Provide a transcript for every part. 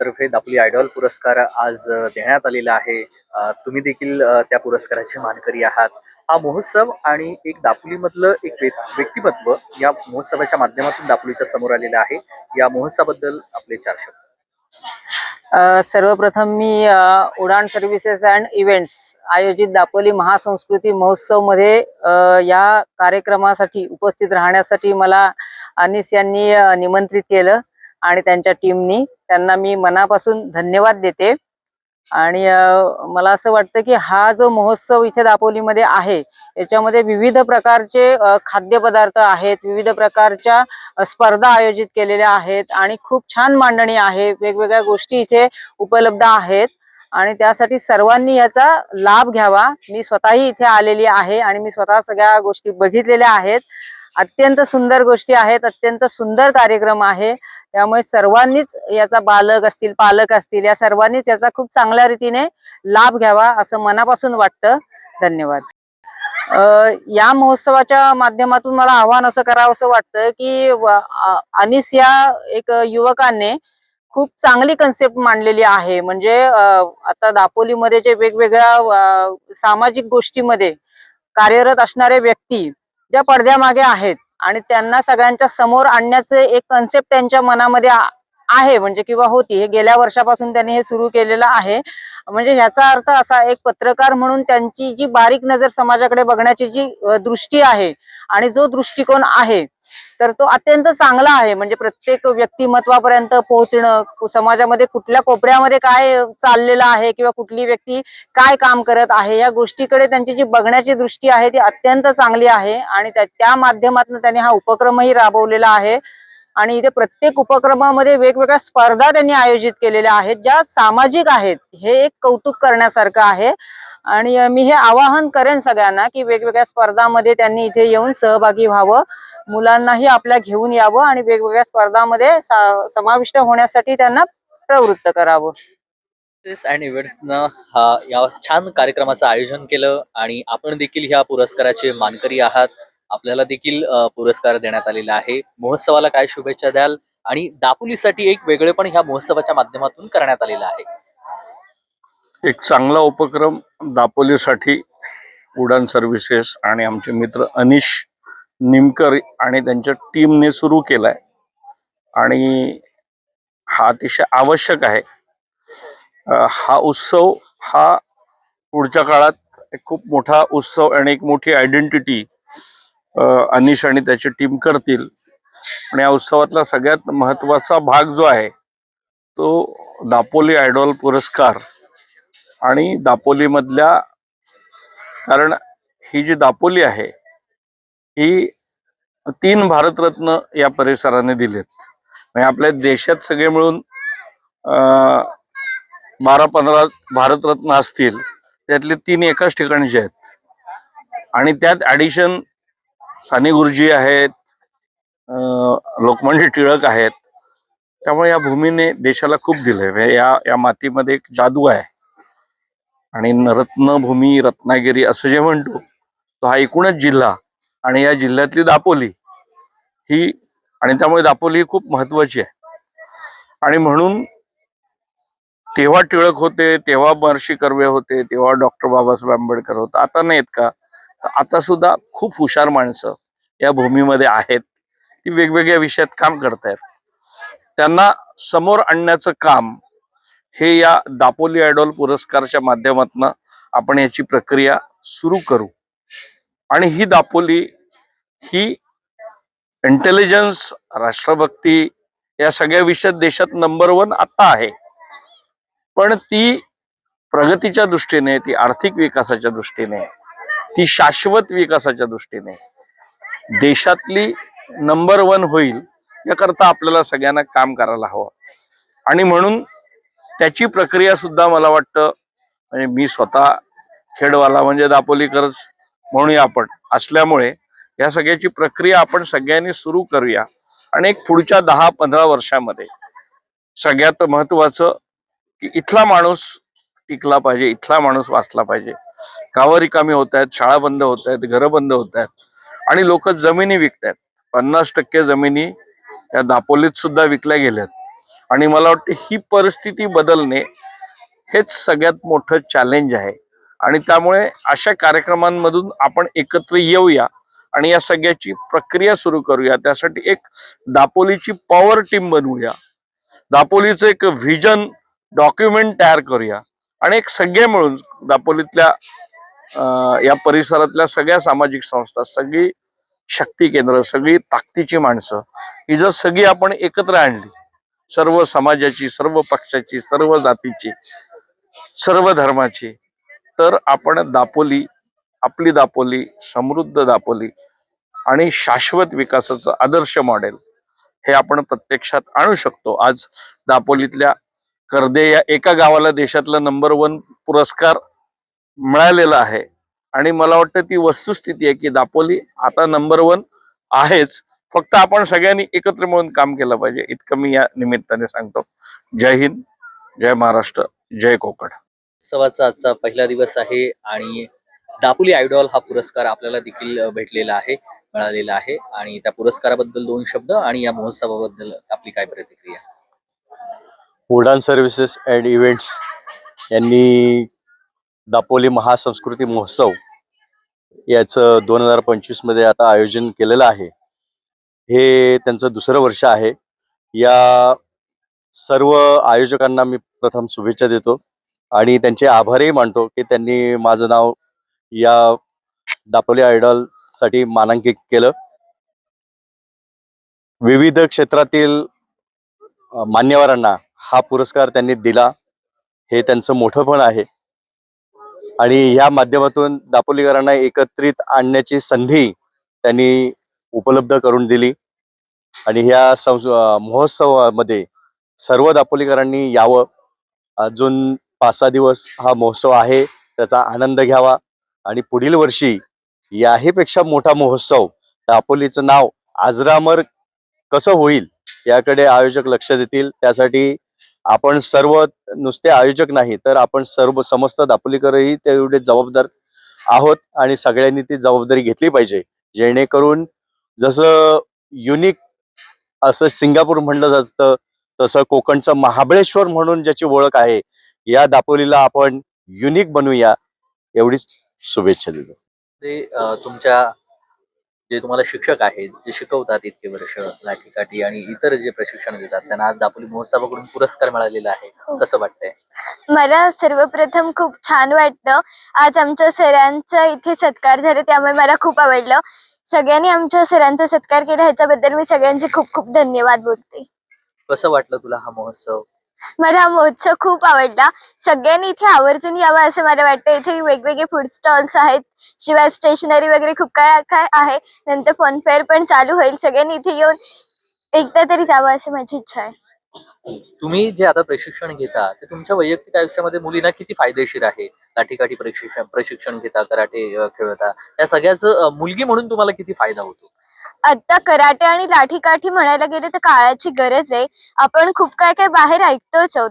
तर्फे दापोली आयडॉल पुरस्कार आज देण्यात आलेला आहे. तुम्ही देखील त्या पुरस्काराचे मानकरी आहात. हा महोत्सव आणि एक दापोलीमधलं एक व्यक्तिमत्व या महोत्सवाच्या माध्यमातून दापोलीच्या समोर आलेलं आहे. या महोत्सवाबद्दल आपले चार शब्द. सर्वप्रथम मी Udan Udan services and events आयोजित दापोली महासंस्कृती महोत्सवमध्ये या कार्यक्रमासाठी उपस्थित राहण्यासाठी मला अनिस यांनी निमंत्रित केलं. आणि त्यांच्या टीमनी त्यांना मी मनापासून धन्यवाद देते. आणि मला असं वाटतं की हा जो महोत्सव इथे दापोलीमध्ये आहे याच्यामध्ये विविध प्रकारचे खाद्यपदार्थ आहेत विविध प्रकारच्या स्पर्धा आयोजित केलेल्या आहेत आणि खूप छान मांडणी आहे. वेगवेगळ्या गोष्टी इथे उपलब्ध आहेत आणि त्यासाठी सर्वांनी याचा लाभ घ्यावा. मी स्वतःही इथे आलेली आहे आणि मी स्वतः सगळ्या गोष्टी बघितलेल्या आहेत. अत्यंत सुंदर गोष्टी आहेत अत्यंत सुंदर कार्यक्रम आहे. त्यामुळे सर्वांनीच याचा बालक असतील पालक असतील या सर्वांनीच याचा खूप चांगल्या रीतीने लाभ घ्यावा असं मनापासून वाटतं. धन्यवाद. अ, या महोत्सवाच्या माध्यमातून मला आव्हान असं करावं असं वाटतं की अनिस या एक युवकाने खूप चांगली कन्सेप्ट मांडलेली आहे. म्हणजे आता दापोलीमध्ये जे वेगवेगळ्या सामाजिक गोष्टीमध्ये कार्यरत असणारे व्यक्ती ज्या पडद्यामागे आहेत आणि त्यांना सगळ्यांच्या समोर आणण्याचे एक कन्सेप्ट त्यांच्या मनामध्ये आहे म्हणजे किंवा होती. हे गेल्या वर्षापासून त्यांनी हे सुरू केलेलं आहे. म्हणजे ह्याचा अर्थ असा एक पत्रकार म्हणून त्यांची जी बारीक नजर समाजाकडे बघण्याची जी दृष्टी आहे आणि जो दृष्टिकोन आहे तर तो अत्यंत चांगला आहे. म्हणजे प्रत्येक व्यक्तिमत्वापर्यंत पोहोचणं समाजामध्ये कुठल्या कोपऱ्यामध्ये काय चाललेलं आहे किंवा कुठली व्यक्ती काय काम करत आहे या गोष्टीकडे त्यांची जी बघण्याची दृष्टी आहे ती अत्यंत चांगली आहे. आणि त्या- त्या माध्यमातून त्यांनी हा उपक्रमही राबवलेला आहे. आणि इथे प्रत्येक उपक्रमामध्ये वेगवेगळ्या स्पर्धा त्यांनी आयोजित केलेल्या आहेत ज्या सामाजिक आहेत. हे एक कौतुक करण्यासारखं आहे. आणि मी हे आवाहन करेन सगळ्यांना की वेगवेगळ्या स्पर्धामध्ये त्यांनी इथे येऊन सहभागी व्हावं. मुलांनाही आपल्या घेऊन यावं आणि वेगवेगळ्या स्पर्धामध्ये समाविष्ट होण्यासाठी त्यांना प्रवृत्त करावं. अँड इव्हेंट्सनं हा या छान कार्यक्रमाचं आयोजन केलं आणि आपण देखील ह्या पुरस्काराचे मानकरी आहात. आपल्याला देखील पुरस्कार देण्यात आलेला आहे. महोत्सवाला काय शुभेच्छा द्याल? आणि दापोलीसाठी एक वेगळेपण ह्या महोत्सवाच्या माध्यमातून करण्यात आलेलं आहे. एक चांगला उपक्रम दापोलीसाठी उडान सर्व्हिसेस आणि आमचे मित्र अनिश निमकर आणि त्यांच्या टीमने सुरू केला आहे आणि हा अतिशय आवश्यक आहे. हा उत्सव हा पुढच्या काळात एक खूप मोठा उत्सव आणि एक मोठी आयडेंटिटी अनिश आणि त्याची टीम करतील. आणि या उत्सवातला सगळ्यात महत्त्वाचा भाग जो आहे तो दापोली आयडॉल पुरस्कार. आणि दापोलीमधल्या कारण ही जी दापोली आहे ही तीन भारतरत्न या परिसराने दिलेत. म्हणजे आपल्या देशात सगळे मिळून बारा पंधरा भारतरत्न असतील त्यातले तीन एकाच ठिकाणचे आहेत. आणि त्यात ॲडिशन साने गुरुजी आहेत लोकमान्य टिळक आहेत. त्यामुळे या भूमीने देशाला खूप दिलंय. म्हणजे या या मातीमध्ये एक जादू आहे. आणि रत्नभूमी रत्नागिरी असं जे म्हणतो तो हा एकूणच जिल्हा आणि या जिल्ह्यातली दापोली ही आणि त्यामुळे दापोली ही खूप महत्वाची आहे. आणि म्हणून तेव्हा टिळक होते तेव्हा महर्षी कर्वे होते तेव्हा डॉक्टर बाबासाहेब आंबेडकर होते आता नाहीत का? आता सुद्धा खूप हुशार माणसं या भूमीमध्ये आहेत. ती वेगवेगळ्या विषयात काम करतायत. त्यांना समोर आणण्याचं काम हे या दापोली आयडॉल पुरस्कारच्या माध्यमातून आपण याची प्रक्रिया सुरू करू. आणि ही दापोली ही इंटेलिजन्स राष्ट्रभक्ती या सगळ्या विषयात देशात नंबर वन आता आहे. पण ती प्रगतीच्या दृष्टीने ती आर्थिक विकासाच्या दृष्टीने ती शाश्वत विकासाच्या दृष्टीने देशातली नंबर वन होईल याकरता आपल्याला सगळ्यांना काम करायला हवं. आणि म्हणून त्याची प्रक्रिया सुद्धा मला वाटतं म्हणजे मी स्वतः खेडवाला म्हणजे दापोलीकरच म्हणूया आपण असल्यामुळे या सगळ्याची प्रक्रिया आपण सगळ्यांनी सुरू करूया. आणि एक पुढच्या दहा पंधरा वर्षामध्ये सगळ्यात महत्वाचं की इथला माणूस टिकला पाहिजे इथला माणूस वाचला पाहिजे. गावं रिकामी होत आहेत शाळा बंद होत आहेत घरं बंद होत आहेत आणि लोक जमिनी विकत आहेत पन्नास टक्के जमिनी या दापोलीत सुद्धा विकल्या गेल्यात. आणि मला वाटतं ही परिस्थिती बदलणे हेच सगळ्यात मोठं चॅलेंज आहे. आणि त्यामुळे अशा कार्यक्रमांमधून आपण एकत्र येऊया आणि या सगळ्याची प्रक्रिया सुरू करूया. त्यासाठी एक दापोलीची पॉवर टीम बनवूया. दापोलीचं एक व्हिजन डॉक्युमेंट तयार करूया. आणि एक सगळे मिळून दापोलीतल्या या परिसरातल्या सगळ्या सामाजिक संस्था सगळी शक्ती केंद्र सगळी ताकदीची माणसं ही जर सगळी आपण एकत्र आणली सर्व समाजाची सर्व पक्षाची सर्व जातीची सर्व धर्माची. तर आपण दापोली आपली दापोली समृद्ध दापोली आणि शाश्वत विकासाचं आदर्श मॉडेल हे आपण प्रत्यक्षात आणू शकतो. आज दापोलीतल्या कर्दे या एका गावाला देशातला नंबर वन पुरस्कार मिळालेला आहे. आणि मला वाटतं ती वस्तुस्थिती आहे की दापोली आता नंबर वन आहेच. फक्त आपण सगळ्यांनी एकत्र मिळून काम केलं पाहिजे इतकं मी या निमित्ताने सांगतो. जय हिंद जय महाराष्ट्र जय कोकण. उत्सवाचा आजचा पहिला दिवस आहे आणि दापोली आयडॉल हा पुरस्कार आपल्याला देखील भेटलेला आहे मिळालेला आहे आणि त्या पुरस्काराबद्दल दोन शब्द आणि या महोत्सवाबद्दल आपली काय प्रतिक्रिया? उडान सर्व्हिसेस अँड इव्हेंट्स यांनी दापोली महासंस्कृती महोत्सव याचं दोन हजार पंचवीसमध्ये आता आयोजन केलेलं आहे. हे त्यांचं दुसरं वर्ष आहे. या सर्व आयोजकांना मी प्रथम शुभेच्छा देतो आणि त्यांचे आभारही मानतो की त्यांनी माझं नाव या दापोली आयडॉलसाठी मानांकित केलं. विविध क्षेत्रातील मान्यवरांना हा पुरस्कार त्यांनी दिला. हे त्यांचं मोठं पण आहे. आणि ह्या माध्यमातून दापोलीकरांना एकत्रित आणण्याची संधी त्यांनी उपलब्ध करून दिली. आणि ह्या संस महोत्सवामध्ये सर्व दापोलीकरांनी यावं. अजून पाच सहा दिवस हा महोत्सव आहे त्याचा आनंद घ्यावा. आणि पुढील वर्षी याहीपेक्षा मोठा महोत्सव दापोलीचं नाव आजरामर कसं होईल याकडे आयोजक लक्ष देतील. त्यासाठी आपण सर्व नुसते आयोजक नाही तर आपण सर्व समस्त दापोलीकरही तेवढे जबाबदार आहोत. आणि सगळ्यांनी ती जबाबदारी घेतली पाहिजे जेणेकरून जसं युनिक असं सिंगापूर म्हणलं जातं तसं कोकणचं महाबळेश्वर म्हणून ज्याची ओळख आहे या दापोलीला आपण युनिक बनवूया. एवढीच शुभेच्छा देतो. ते तुमच्या जे तुम्हाला शिक्षक आहेत जे शिकवतात इतके वर्ष लाठीकाठी आणि इतर जे प्रशिक्षण देतात त्यांना आज दापोली महोत्सवाकडून पुरस्कार मिळालेला आहे. कसं वाटतंय? मला सर्वप्रथम खूप छान वाटलं. आज आमच्या सरांचा इथे सत्कार झाला त्यामुळे मला खूप आवडलं. सगळ्यांनी आमच्या सरांचा सत्कार केला ह्याच्याबद्दल मी सगळ्यांचे खूप खूप धन्यवाद बोलते. कसं वाटलं तुला हा महोत्सव? मला हा महोत्सव खूप आवडला. सगळ्यांनी इथे आवर्जून यावं असं मला वाटतं. इथे वेगवेगळे फूड स्टॉल्स आहेत शिवाय स्टेशनरी वगैरे खूप काय काय आहे. नंतर फनफेअर पण चालू होईल. सगळ्यांनी इथे येऊन एकदा तरी जावं अशी माझी इच्छा आहे. तुम्ही जे आता प्रशिक्षण घेता ते तुमच्या वैयक्तिक आयुष्यामध्ये मुलींना किती फायदेशीर आहे? लाठीकाठी प्रशिक्षण प्रशिक्षण घेता कराटे अ, खेळता या सगळ्याचं मुलगी म्हणून तुम्हाला किती फायदा होतो? आता कराटे आणि लाठीकाठी म्हणायला गेले तर काळाची गरज आहे. आपण खूप काय काय बाहेर ऐकतोच आहोत.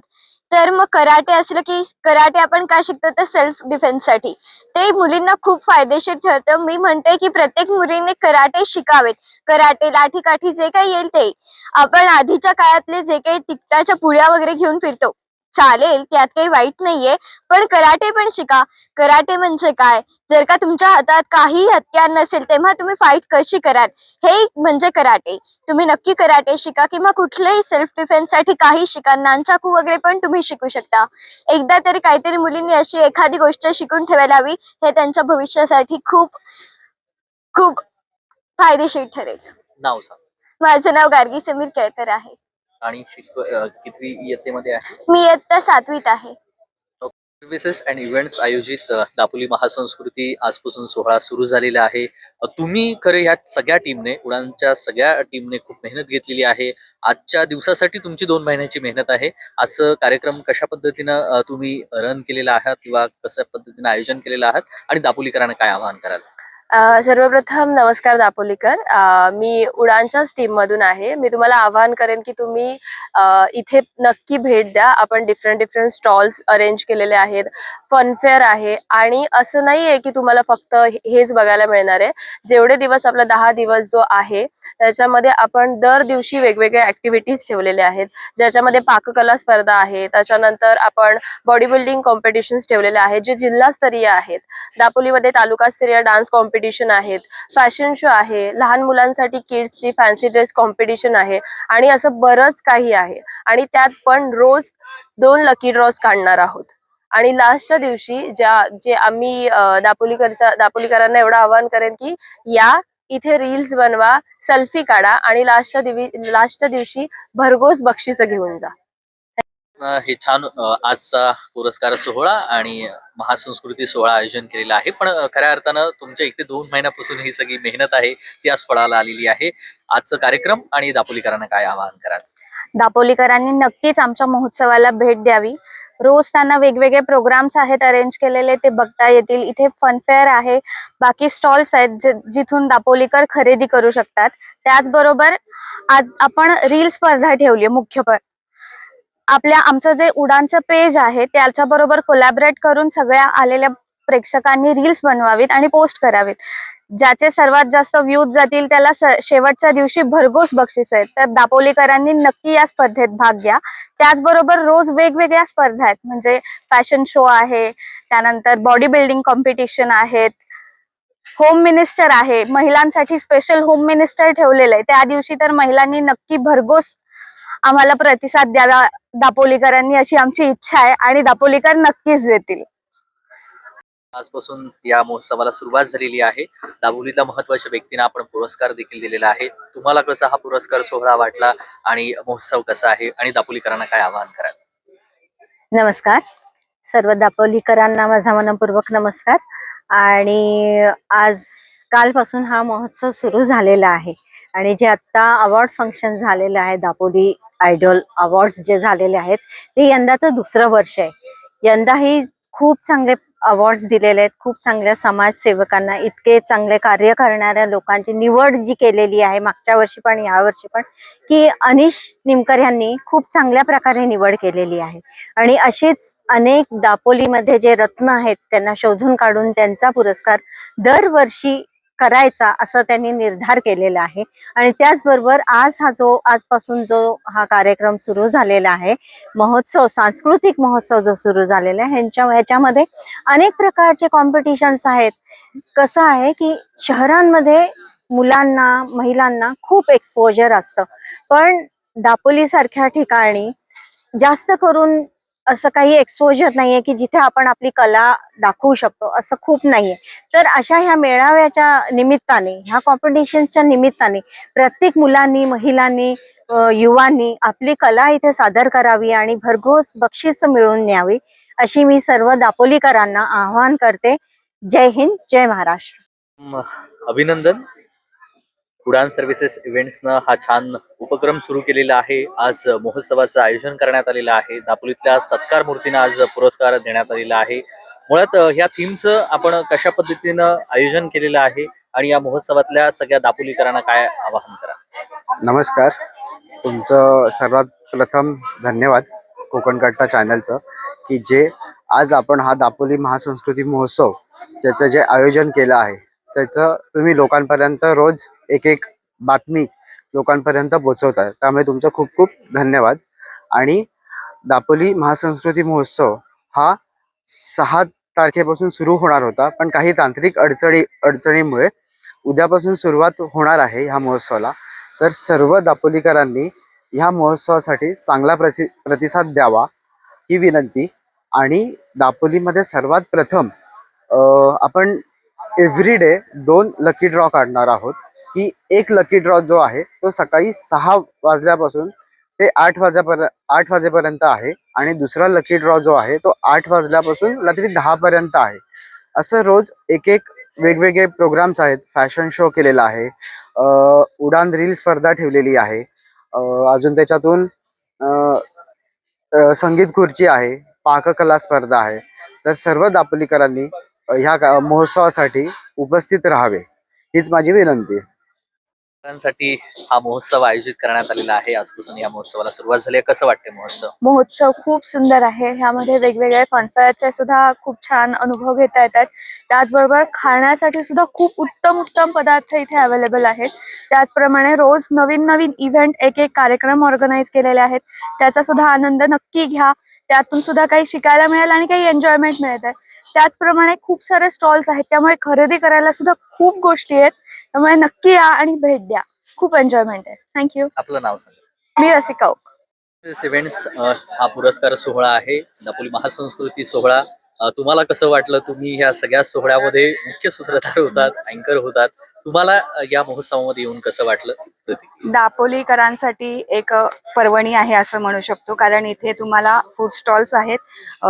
तर मग कराटे असलं की कराटे आपण काय शिकतो तर सेल्फ डिफेन्ससाठी ते मुलींना खूप फायदेशीर ठरतं. मी म्हणते की प्रत्येक मुलीने कराटे शिकावेत. कराटे लाठी काठी जे काही येईल ते. आपण आधीच्या काळातले जे काही तिकटाच्या पुड्या वगैरे घेऊन फिरतो. चालेल त्यात काही वाईट नाहीये. पण कराटे पण शिका. कराटे म्हणजे काय? जर का तुमच्या हातात काही हत्यार नसेल तेव्हा तुम्ही फाईट कशी कराल? हे म्हणजे कराटे. तुम्ही नक्की कराटे शिका किंवा कुठल्याही सेल्फ डिफेन्ससाठी काही शिका. नानचाकू वगैरे पण तुम्ही शिकू शकता. एकदा तरी काहीतरी मुलींनी अशी एखादी गोष्ट शिकून ठेवायला हवी हे त्यांच्या भविष्यासाठी खूप खूप फायदेशीर ठरेल. नाव सांग. माझं नाव गार्गी समीर केळकर आहे. आणि शिक अ, कितवी इयत्तेमध्ये आहे? मी इयत्ता सातवीत आहे. सर्व्हिसेस अँड इव्हेंट्स आयोजित अ, दापोली महासंस्कृती आजपासून सोहळा सुरू झालेला आहे. अ, तुम्ही खरे ह्या सगळ्या टीमने उडानच्या सगळ्या टीमने खूप मेहनत घेतलेली आहे. आजच्या दिवसासाठी तुमची दोन महिन्याची मेहनत आहे. आजचं कार्यक्रम कशा पद्धतीनं अ, तुम्ही रन केलेला आहात किंवा कशा पद्धतीनं आयोजन केलेलं आहात? आणि दापोलीकरांना काय आवाहन कराल? सर्वप्रथम नमस्कार दापोलीकर. मी उडानच्याच टीममधून आहे. मी तुम्हाला आवाहन करेन की तुम्ही इथे नक्की भेट द्या. आपण डिफरंट डिफरंट स्टॉल्स अरेंज केलेले आहेत. फनफेअर आहे. आणि असं नाही आहे की तुम्हाला फक्त हेच बघायला मिळणार आहे. जेवढे दिवस आपला दहा दिवस जो आहे त्याच्यामध्ये आपण दर दिवशी वेगवेगळ्या ऍक्टिव्हिटीज ठेवलेले आहेत. ज्याच्यामध्ये पाककला स्पर्धा आहे. त्याच्यानंतर आपण बॉडी बिल्डिंग कॉम्पिटिशन्स ठेवलेले आहेत जे जिल्हास्तरीय आहेत. दापोलीमध्ये तालुकास्तरीय डान्स कॉम्पिटिशन आहेत फॅशन शो आहे लहान मुलांसाठी किड्सची फॅन्सी ड्रेस कॉम्पिटिशन आहे आणि असं बरंच काही आहे. आणि त्यात पण रोज दोन लकी ड्रॉज काढणार आहोत. आणि लास्टच्या दिवशी ज्या जे आम्ही दापोलीकरचा दापोलीकरांना एवढं आवाहन करेन की या इथे रील्स बनवा सेल्फी काढा आणि लास्टच्या दिवशी लास्टच्या दिवशी भरघोस बक्षिसं घेऊन जा. हे छान आजचा पुरस्कार सोहळा आणि महासंस्कृती सोहळा आयोजन केलेला आहे. पण खऱ्या अर्थानं तुमच्या इथे दोन महिन्यापासून ही सगळी मेहनत आहे ती आज फळाला आलेली आहे. आजचा कार्यक्रम आणि दापोलीकरांना काय आवाहन कराल? दापोलीकरांनी नक्कीच आमच्या महोत्सवाला भेट द्यावी. रोज त्यांना वेगवेगळे प्रोग्राम्स आहेत अरेंज केलेले ते बघता येतील. इथे फनफेअर आहे. बाकी स्टॉल्स आहेत जे जिथून दापोलीकर खरेदी करू शकतात. त्याचबरोबर आज आपण रील स्पर्धा ठेवली मुख्य पण आपल्या आमचं जे उडानचं पेज आहे त्याच्याबरोबर कोलॅबरेट करून सगळ्या आलेल्या प्रेक्षकांनी रील्स बनवावीत आणि पोस्ट करावीत. ज्याचे सर्वात जास्त व्ह्यूज जातील त्याला स- शेवटच्या दिवशी भरघोस बक्षीस आहेत. तर दापोलीकरांनी नक्की या स्पर्धेत भाग घ्या. त्याचबरोबर रोज वेगवेगळ्या स्पर्धा आहेत. म्हणजे फॅशन शो आहे त्यानंतर बॉडी बिल्डिंग कॉम्पिटिशन आहेत. होम मिनिस्टर आहे. महिलांसाठी स्पेशल होम मिनिस्टर ठेवलेलं आहे. त्या दिवशी तर महिलांनी नक्की भरघोस आम्हाला प्रतिसाद द्यावा दापोलीकरांनी अशी आमची इच्छा आहे आणि दापोलीकर नक्कीच देतील. आजपासून या महोत्सवाला सुरुवात झालेली आहे. दाबोलीतल्या महत्त्वाच्या व्यक्तींना आपण पुरस्कार देखील दिलेला आहे. तुम्हाला कसा हा पुरस्कार सोहळा वाटला आणि महोत्सव कसा आहे आणि दापोलीकरांना काय आवाहन कराल? नमस्कार. सर्व दापोलीकरांना माझा मनपूर्वक नमस्कार. आणि आज कालपासून हा महोत्सव सुरू झालेला आहे. आणि जे आत्ता अवॉर्ड फंक्शन झालेलं आहे दापोली आयडॉल अवॉर्ड्स जे झालेले आहेत ते यंदाचं दुसरं वर्ष आहे. यंदाही खूप चांगले अवॉर्ड्स दिलेले आहेत खूप चांगल्या समाजसेवकांना इतके चांगले कार्य करणाऱ्या लोकांची निवड जी केलेली आहे मागच्या वर्षी पण या वर्षी पण की अनिश निमकर यांनी खूप चांगल्या प्रकारे निवड केलेली आहे. आणि अशीच अनेक दापोलीमध्ये जे रत्न आहेत त्यांना शोधून काढून त्यांचा पुरस्कार दरवर्षी करायचा असं त्यांनी निर्धार केलेला आहे. आणि त्याचबरोबर आज हा जो आजपासून जो हा कार्यक्रम सुरू झालेला आहे महोत्सव सांस्कृतिक महोत्सव जो सुरू झालेला आहे ह्यांच्या ह्याच्यामध्ये अनेक प्रकारचे कॉम्पिटिशन्स आहेत. कसं आहे की शहरांमध्ये मुलांना महिलांना खूप एक्सपोजर असतं. पण दापोलीसारख्या ठिकाणी जास्त करून असं काही एक्सपोजर नाहीये की जिथे आपण आपली कला दाखवू शकतो असं खूप नाहीये. तर अशा ह्या मेळाव्याच्या निमित्ताने ह्या कॉम्पिटिशनच्या निमित्ताने प्रत्येक मुलांनी महिलांनी युवांनी आपली कला इथे सादर करावी आणि भरघोस बक्षीस मिळवून न्यावी अशी मी सर्व दापोलीकरांना आवाहन करते. जय हिंद जय महाराष्ट्र. अभिनंदन. उडान सर्व्हिसेस इव्हेंट्सनं हा छान उपक्रम सुरू केलेला आहे. आज महोत्सवाचं आयोजन करण्यात आलेलं आहे. दापोलीतल्या सत्कार मूर्तीनं आज पुरस्कार देण्यात आलेला आहे. मुळात ह्या थीमचं आपण कशा पद्धतीनं आयोजन केलेलं आहे आणि या महोत्सवातल्या सगळ्या दापोलीकरांना काय आवाहन करा? नमस्कार. तुमचं सर्वात प्रथम धन्यवाद कोकणकट्टा चॅनलचं की जे आज आपण हा दापोली महासंस्कृती महोत्सव ज्याचं जे आयोजन केलं आहे त्याचं तुम्ही लोकांपर्यंत रोज एक एक बातमी लोकांपर्यंत पोहोचवत आहे त्यामुळे तुमचं खूप खूप धन्यवाद. आणि दापोली महासंस्कृती महोत्सव हा सहा तारखेपासून सुरू होणार होता पण काही तांत्रिक अडचणी अडचणीमुळे उद्यापासून सुरुवात होणार आहे ह्या महोत्सवाला. तर सर्व दापोलीकरांनी ह्या महोत्सवासाठी चांगला प्रसि प्रतिसाद द्यावा ही विनंती. आणि दापोलीमध्ये सर्वात प्रथम आपण एव्हरी डे दोन लकी ड्रॉ काढणार आहोत. की एक लकी ड्रॉ जो आहे तो सकाळी सहा वाजल्यापासून ते आठ वाजेपर्यंत आठ वाजेपर्यंत आहे आणि दुसरा लकी ड्रॉ जो आहे तो आठ वाजल्यापासून रात्री दहापर्यंत आहे. असं रोज एक एक वेगवेगळे प्रोग्राम्स आहेत. फॅशन शो केलेला आहे. उडान रील स्पर्धा ठेवलेली आहे. अजून त्याच्यातून संगीत खुर्ची आहे. पाककला स्पर्धा आहे. तर सर्व दापोलीकरांनी ह्या का- महोत्सवासाठी उपस्थित राहावे. हीच माझी विनंती आहे. साठी हा महोत्सव आयोजित करण्यात आलेला आहे. आजपासून या महोत्सवाला सुरुवात झाली आहे. कसं वाटते महोत्सव? महोत्सव खूप सुंदर आहे. ह्यामध्ये वेगवेगळे फनफेअरचे सुद्धा खूप छान अनुभव घेता येतात. त्याचबरोबर खाण्यासाठी सुद्धा खूप उत्तम उत्तम पदार्थ इथे अवेलेबल आहेत. त्याचप्रमाणे रोज नवीन नवीन इव्हेंट एक एक कार्यक्रम ऑर्गनाईज केलेले आहेत. त्याचा सुद्धा आनंद नक्की घ्या. त्यातून सुद्धा काही शिकायला मिळेल आणि काही एन्जॉयमेंट मिळत आहे. त्याचप्रमाणे खूप सारे स्टॉल्स आहेत त्यामुळे खरेदी करायला सुद्धा खूप गोष्टी आहेत. त्यामुळे नक्की या आणि भेट द्या. खूप एन्जॉयमेंट आहे. थँक्यू आपलं नाव सांगा. मी रसिका ओक. इव्हेंट्स हा पुरस्कार सोहळा आहे. दापोली महासंस्कृती सोहळा. तुम्हाला कसं वाटलं? तुम्ही ह्या सगळ्या सोहळ्यामध्ये मुख्य सूत्रधार होतात अँकर होतात. तुम्हाला या महोत्सवामध्ये येऊन कसं वाटलं दापोलीकरांसाठी एक पर्वणी आहे असं म्हणू शकतो. कारण इथे तुम्हाला फूड स्टॉल्स आहेत अ,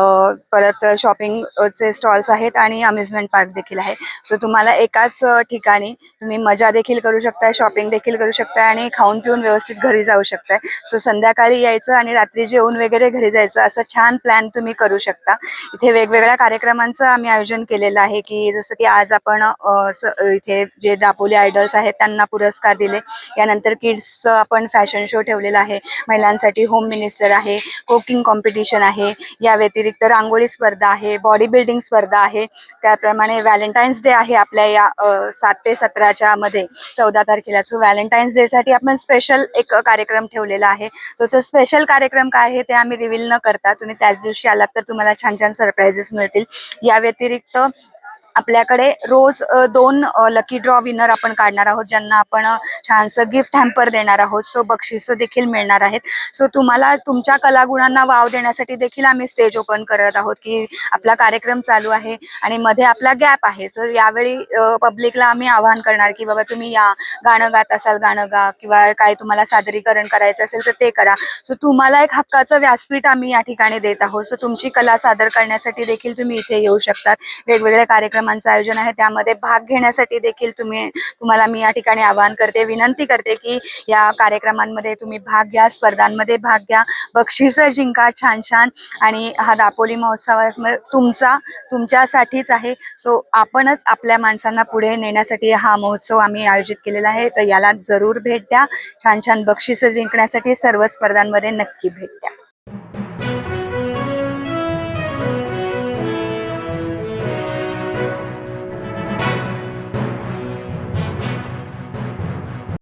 परत शॉपिंगचे स्टॉल्स आहेत आणि अम्युजमेंट पार्क देखील आहे. सो तुम्हाला एकाच ठिकाणी तुम्ही मजा देखील करू शकताय शॉपिंग देखील करू शकताय आणि खाऊन पिऊन व्यवस्थित घरी जाऊ शकताय. सो संध्याकाळी यायचं आणि रात्री जेवून वगैरे घरी जायचं असं छान प्लॅन तुम्ही करू शकता. इथे वेगवेगळ्या कार्यक्रमांचं आम्ही आयोजन केलेलं आहे की जसं की आज आपण अ, स- इथे जे दापोली आयडल्स आहेत त्यांना पुरस्कार दिले. यानंतर किड्सचं आपण फॅशन शो ठेवलेला आहे. महिलांसाठी होम मिनिस्टर आहे कुकिंग कॉम्पिटिशन आहे. या व्यतिरिक्त रांगोळी स्पर्धा आहे बॉडी बिल्डिंग स्पर्धा आहे. त्याप्रमाणे व्हॅलेंटाईन्स डे आहे आपल्या या सात ते सतराच्या मध्ये. चौदा तारखेला. सो व्हॅलेंटाईन्स डे साठी आपण स्पेशल एक कार्यक्रम ठेवलेला आहे. तो जो स्पेशल कार्यक्रम काय आहे ते आम्ही रिव्हील न करता तुम्ही त्याच दिवशी आलात तर तुम्हाला छान छान सरप्राईजेस मिळतील. या व्यतिरिक्त आपल्याकडे रोज दोन लकी ड्रॉ विनर आपण काढणार आहोत ज्यांना आपण छानसं गिफ्ट हॅम्पर देणार आहोत. सो बक्षिसं देखील मिळणार आहेत. सो तुम्हाला तुमच्या कलागुणांना वाव देण्यासाठी देखील आम्ही स्टेज ओपन करत आहोत की आपला कार्यक्रम चालू आहे आणि मध्ये आपला गॅप आहे. सो यावेळी पब्लिकला आम्ही आवाहन करणार की बाबा तुम्ही या गाणं गात असाल गाणं गा किंवा काय तुम्हाला सादरीकरण करायचं असेल तर ते करा. सो तुम्हाला एक हक्काचं व्यासपीठ आम्ही या ठिकाणी देत आहोत. सो तुमची कला सादर करण्यासाठी देखील तुम्ही इथे येऊ शकतात. वेगवेगळ्या कार्यक्रमांचं आयोजन आहे त्यामध्ये भाग घेण्यासाठी देखील तुम्ही तुम्हाला मी या ठिकाणी आवाहन करते विनंती करते की या कार्यक्रमांमध्ये तुम्ही भाग घ्या स्पर्धांमध्ये भाग घ्या. बक्षिसं जिंका छान छान आणि हा दापोली महोत्सव तुमचा तुमच्यासाठीच आहे. सो आपणच आपल्या माणसांना पुढे नेण्यासाठी हा महोत्सव आम्ही आयोजित केलेला आहे. तर याला जरूर भेट द्या. छान छान बक्षिसं जिंकण्यासाठी सर्व स्पर्धांमध्ये नक्की भेट द्या.